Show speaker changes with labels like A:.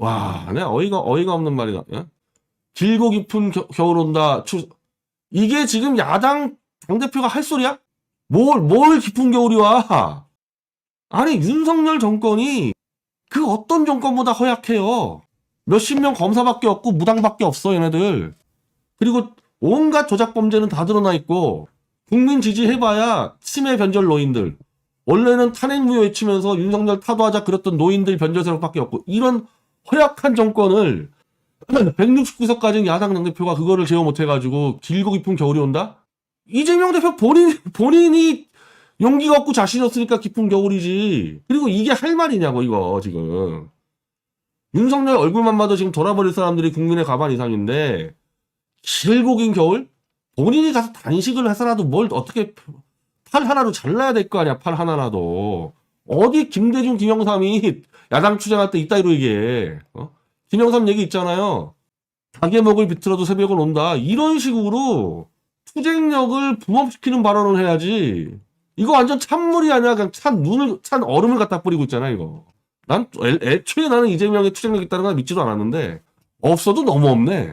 A: 와, 내 어이가 어이가 없는 말이다. 예? 길고 깊은 겨, 겨울 온다. 추... 이게 지금 야당 당 대표가 할 소리야? 뭘 뭘 깊은 겨울이 와? 아니 윤석열 정권이 그 어떤 정권보다 허약해요. 몇십 명 검사밖에 없고 무당밖에 없어 얘네들. 그리고 온갖 조작 범죄는 다 드러나 있고 국민 지지해봐야 치매 변절 노인들. 원래는 탄핵 무효 외치면서 윤석열 타도하자 그랬던 노인들 변절 세력밖에 없고 이런 허약한 정권을 169석 가진 야당 당대표가 그거를 제어 못해가지고 길고 깊은 겨울이 온다? 이재명 대표 본인, 본인이 용기가 없고 자신 없으니까 깊은 겨울이지. 그리고 이게 할 말이냐고, 이거, 지금. 윤석열 얼굴만 봐도 지금 돌아버릴 사람들이 국민의 가반 이상인데, 길고 긴 겨울? 본인이 가서 단식을 해서라도 뭘 어떻게 팔 하나로 잘라야 될 거 아니야, 팔 하나라도. 어디 김대중, 김영삼이 야당 추장할 때 이따위로 얘기해. 어? 김영삼 얘기 있잖아요. 먹을 비틀어도 새벽은 온다. 이런 식으로 투쟁력을 붕업시키는 발언을 해야지. 이거 완전 찬물이 아니라 그냥 찬 눈을, 찬 얼음을 갖다 뿌리고 있잖아, 이거. 난 애- 애초에 나는 이재명의 투쟁력 있다는 걸 믿지도 않았는데, 없어도 너무 없네.